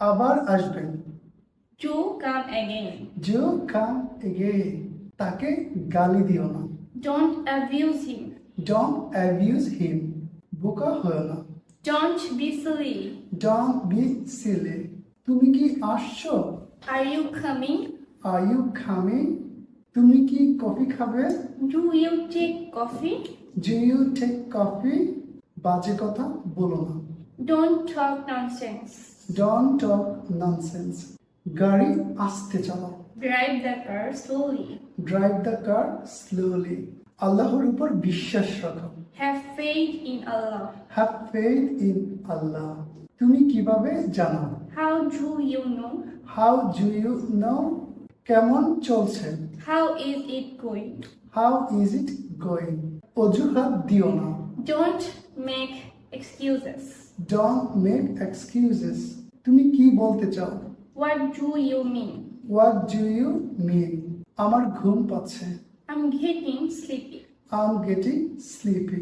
আবার আসবেন জু come again to come again তাকে গালি দিও না। Don't abuse him don't abuse him বোকা হয় না। Don't be silly don't be silly তুমি কি আসছো? Are you coming are you coming তুমি কি কফি খাবে? Do you take coffee do you take coffee বাজে কথা বলো না। Don't talk nonsense don't talk nonsense গাড়ি আস্তে চালাও Drive the car slowly. Drive the car slowly আল্লাহর উপর বিশ্বাস রাখো Have faith in Allah. Have faith in Allah তুমি কীভাবে জানো How do you know? How do you know কেমন চলছে How is it going? How is it going অজুহাত দিও না Don't make excuses. Don't make excuses তুমি কি বলতে চাও What do you mean? what do you mean আমার ঘুম পাচ্ছে I'm getting sleepy. I am getting sleepy